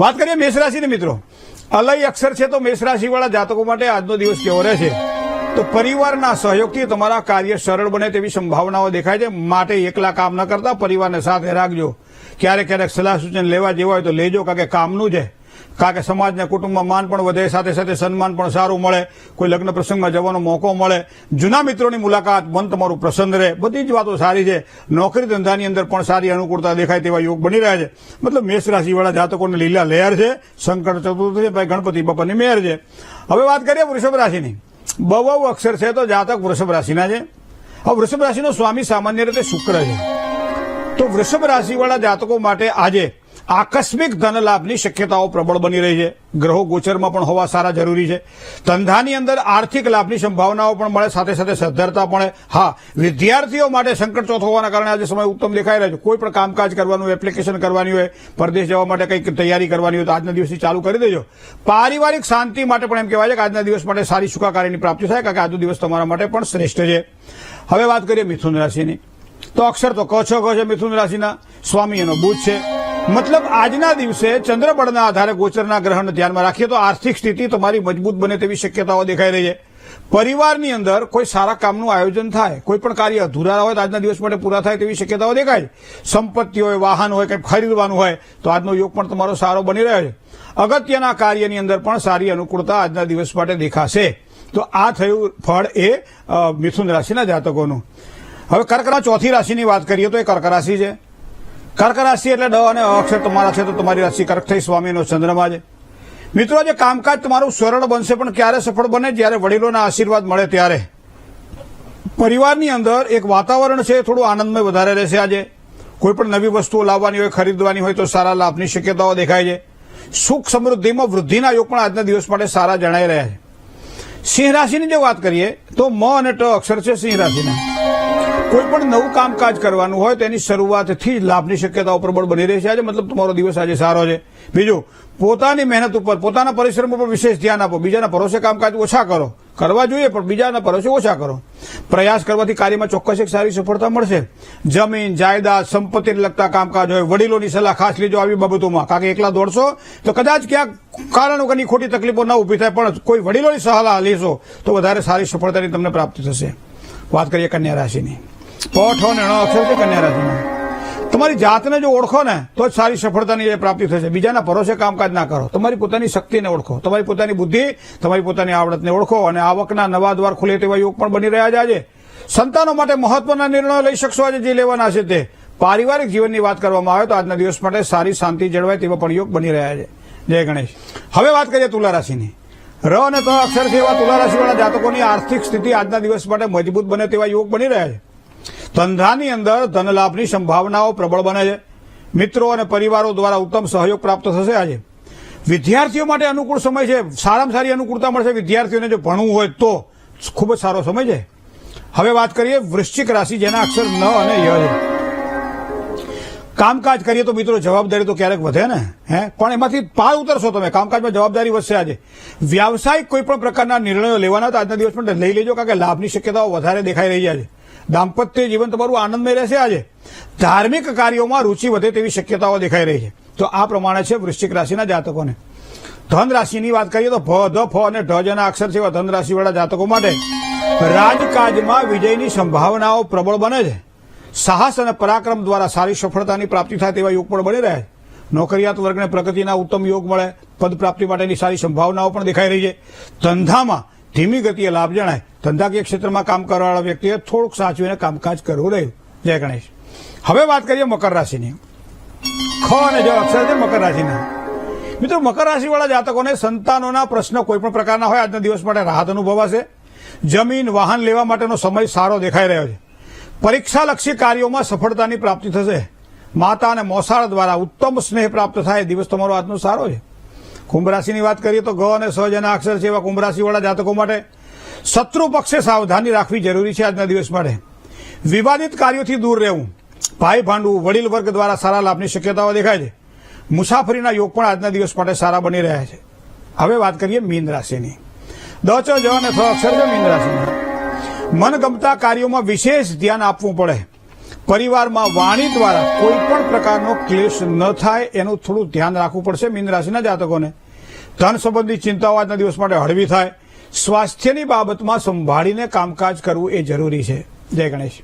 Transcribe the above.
વાત કરીએ મેષ રાશિની મિત્રો. અલય અક્ષર છે તો મેષ રાશિવાળા જાતકો માટે આજનો દિવસ કેવો રહેશે? તો પરિવારના સહયોગથી તમારા કાર્ય સરળ બને તેવી સંભાવનાઓ દેખાય છે. માટે એકલા કામ ન કરતા, પરિવારને સાથે રાખજો. ક્યારેક ક્યારેક સલાહ સૂચન લેવા જેવા હોય તો લેજો, કારણ કે કામનું છે. કારણ કે સમાજને કુટુંબમાં માન પણ વધે, સાથે સાથે સન્માન પણ સારું મળે, કોઈ લગ્ન પ્રસંગમાં જવાનો મોકો મળે. જૂના મિત્રોની મુલાકાત મન તમારું પ્રસન્ન રહે. બધી જ વાતો સારી છે. નોકરી ધંધાની અંદર પણ સારી અનુકૂળતા દેખાય તેવા યોગ બની રહ્યા છે. મતલબ મેષ રાશિવાળા જાતકોને લીલા લહેર છે, શંકર ચતુર્થી છે, ભાઈ ગણપતિ બાપાની મેર છે. હવે વાત કરીએ વૃષભ રાશિની. બહુ અક્ષર છે તો જાતક વૃષભ રાશિના છે. હવે વૃષભ રાશિનો સ્વામી સામાન્ય રીતે શુક્ર છે. તો વૃષભ રાશિવાળા જાતકો માટે આજે આકસ્મિક ધન લાભની શક્યતાઓ પ્રબળ બની રહી છે. ગ્રહો ગોચરમાં પણ હોવા સારા જરૂરી છે. ધંધાની અંદર આર્થિક લાભની સંભાવનાઓ પણ મળે, સાથે સાથે સદ્ધરતા પણ હા, વિદ્યાર્થીઓ માટે સંકટ ચોથ હોવાના કારણે આજે સમય ઉત્તમ દેખાઈ રહ્યો છે. કોઈ પણ કામકાજ કરવાનું એપ્લિકેશન કરવાની હોય, પરદેશ જવા માટે કંઈક તૈયારી કરવાની હોય તો આજના દિવસથી ચાલુ કરી દેજો. પારિવારિક શાંતિ માટે પણ એમ કહેવાય છે કે આજના દિવસ માટે સારી સુખાકારીની પ્રાપ્તિ થાય, કારણ કે આજનો દિવસ તમારા માટે પણ શ્રેષ્ઠ છે. હવે વાત કરીએ મિથુન રાશિની. તો અક્ષર તો ક, છ ક છે મિથુન રાશિના. સ્વામી એનો બુધ છે. મતલબ આજના દિવસે ચંદ્રબળના આધારે ગોચરના ગ્રહણને ધ્યાનમાં રાખીએ તો આર્થિક સ્થિતિ તમારી મજબૂત બને તેવી શક્યતાઓ દેખાઈ રહી છે. પરિવારની અંદર કોઈ સારા કામનું આયોજન થાય, કોઈ પણ કાર્ય અધૂરા હોય તો આજના દિવસ માટે પૂરા થાય તેવી શક્યતાઓ દેખાય સંપત્તિ હોય, વાહન હોય કંઈક ખરીદવાનું હોય તો આજનો યોગ પણ તમારો સારો બની રહ્યો છે. અગત્યના કાર્યની અંદર પણ સારી અનુકૂળતા આજના દિવસ માટે દેખાશે. તો આ થયું ફળ એ મિથુન રાશિના જાતકોનું. હવે કર્કરા ચોથી રાશિની વાત કરીએ તો એ કર્ક રાશિ છે. કર્ક રાશિ એટલે ડ અને અક્ષર તમારા છે તો તમારી રાશિ કર્ક થઈ સ્વામીનો ચંદ્રમા છે. મિત્રો, આજે કામકાજ તમારું સરળ બનશે, પણ ક્યારે સફળ બને? જ્યારે વડીલોના આશીર્વાદ મળે ત્યારે. પરિવારની અંદર એક વાતાવરણ છે થોડું આનંદમય વધારે રહેશે આજે. કોઈ પણ નવી વસ્તુઓ લાવવાની હોય, ખરીદવાની હોય, તો સારા લાભની શક્યતાઓ દેખાય છે. સુખ સમૃદ્ધિમાં વૃદ્ધિના યોગ પણ આજના દિવસ માટે સારા જણાઈ રહ્યા છે. સિંહ રાશિની જો વાત કરીએ, તો મ અને ટ અક્ષર છે સિંહ રાશિના. કોઈ પણ નવું કામકાજ કરવાનું હોય તેની શરૂઆતથી જ લાભની શક્યતાઓ પ્રબળ બની રહી છે. આજે મતલબ તમારો દિવસ આજે સારો છે. બીજું, પોતાની મહેનત ઉપર, પોતાના પરિશ્રમ ઉપર વિશેષ ધ્યાન આપો. બીજાના ભરોસે કામકાજ ઓછા કરો. કરવા જોઈએ, પણ બીજાના ભરોસે ઓછા કરો. પ્રયાસ કરવાથી કાર્યમાં ચોક્કસ એક સારી સફળતા મળશે. જમીન, જાયદાદ, સંપત્તિને લગતા કામકાજ હોય, વડીલોની સલાહ ખાસ લેજો આવી બાબતોમાં. કારણ કે એકલા દોડશો, તો કદાચ ક્યાંક કારણ વગરની ખોટી તકલીફો ન ઊભી થાય, પણ કોઈ વડીલોની સલાહ લેશો, તો વધારે સારી સફળતાની તમને પ્રાપ્તિ થશે. વાત કરીએ કન્યા રાશિની. પઠ અને એનો અક્ષર છે કન્યા રાશિમાં તમારી જાતને જો ઓળખો ને, તો જ સારી સફળતાની એ પ્રાપ્તિ થશે. બીજાના ભરોસે કામકાજ ના કરો. તમારી પોતાની શક્તિને ઓળખો. તમારી પોતાની બુદ્ધિ, તમારી પોતાની આવડતને ઓળખો અને આવકના નવા દ્વાર ખુલે તેવા યોગ પણ બની રહ્યા છે આજે. સંતાનો માટે મહત્વના નિર્ણયો લઈ શકશો આજે જે લેવાના છે તે. પારિવારિક જીવનની વાત કરવામાં આવે તો આજના દિવસ માટે સારી શાંતિ જળવાય તેવા પણ યોગ બની રહ્યા છે. જય ગણેશ. હવે વાત કરીએ તુલા રાશિની. ર અને ત અક્ષર છે એવા તુલા રાશિવાળા જાતકોની આર્થિક સ્થિતિ આજના દિવસ માટે મજબૂત બને તેવા યોગ બની રહ્યા છે. ધંધાની અંદર ધનલાભની સંભાવનાઓ પ્રબળ બને છે. મિત્રો અને પરિવારો દ્વારા ઉત્તમ સહયોગ પ્રાપ્ત થશે આજે. વિદ્યાર્થીઓ માટે અનુકૂળ સમય છે. સારામાં સારી અનુકૂળતા મળશે. વિદ્યાર્થીઓને જો ભણવું હોય તો ખૂબ જ સારો સમય છે. હવે વાત કરીએ વૃશ્ચિક રાશિ, જેના અક્ષર ન અને ય છે. કામકાજ કરીએ તો મિત્રો જવાબદારી તો ક્યારેક વધે ને? હે? પણ એમાંથી પાર ઉતરશો તમે. કામકાજમાં જવાબદારી વધશે આજે. વ્યાવસાયિક કોઈ પણ પ્રકારના નિર્ણયો લેવાના તો આજના દિવસ પણ લઈ લેજો, કારણ કે લાભની શક્યતાઓ વધારે દેખાઈ રહી છે દાંપત્ય જીવન તમારું આનંદમય રહેશે આજે. ધાર્મિક કાર્યોમાં રુચિ વધે તેવી શક્યતાઓ દેખાઈ રહી છે. તો આ પ્રમાણે છે વૃશ્ચિક રાશિના જાતકોને. ધન રાશિની વાત કરીએ તો ભ, ધ, ફ અને ઢ જેના અક્ષર એવા ધન રાશિવાળા જાતકો માટે રાજકાજમાં વિજયની સંભાવનાઓ પ્રબળ બને છે. સાહસ અને પરાક્રમ દ્વારા સારી સફળતાની પ્રાપ્તિ થાય તેવા યોગ પણ બની રહ્યા છે. નોકરિયાત વર્ગને પ્રગતિના ઉત્તમ યોગ મળે પદ પ્રાપ્તિ માટેની સારી સંભાવનાઓ પણ દેખાઈ રહી છે. ધંધામાં ધીમી ગતિએ લાભ જણાય. ધંધાકીય ક્ષેત્રમાં કામ કરવાવાળા વ્યક્તિએ થોડુંક સાચવીને કામકાજ કરવું રહ્યું. જય ગણેશ. હવે વાત કરીએ મકર રાશિની. ખ અને જો અક્ષર છે મકર રાશિના. મિત્રો, મકર રાશિવાળા જાતકોને સંતાનોના પ્રશ્ન કોઈ પણ પ્રકારના હોય, આજના દિવસ માટે રાહત અનુભવાશે. જમીન, વાહન લેવા માટેનો સમય સારો દેખાઈ રહ્યો છે. પરીક્ષાલક્ષી કાર્યોમાં સફળતાની પ્રાપ્તિ થશે. માતા અને મોસાળ દ્વારા ઉત્તમ સ્નેહ પ્રાપ્ત થાય દિવસ તમારો આજનો સારો છે. કુંભ રાશિની વાત કરીએ તો ગ અને સ જેના અક્ષર છે એવા કુંભ રાશિવાળા જાતકો માટે શત્રુ પક્ષે સાવધાની રાખવી જરૂરી છે આજના દિવસ માટે. વિવાદિત કાર્યોથી દૂર રહેવું. ભાઈ ભાંડવું વડીલ વર્ગ દ્વારા સારા લાભની શક્યતાઓ દેખાય છે. મુસાફરીના યોગ પણ આજના દિવસ માટે સારા બની રહ્યા છે. હવે વાત કરીએ મીન રાશિની. દચો જ અને અક્ષર છે મીન રાશિની. મનગમતા કાર્યોમાં વિશેષ ધ્યાન આપવું પડે. પરિવારમાં વાણી દ્વારા કોઈ પણ પ્રકારનો ક્લેશ ન થાય એનું થોડું ધ્યાન રાખવું પડશે મીન જાતકોને. ધન સંબંધી ચિંતાઓ આજના દિવસ માટે હળવી થાય. સ્વાસ્થ્યની બાબતમાં સંભાળીને કામકાજ કરવું એ જરૂરી છે. જય ગણેશ.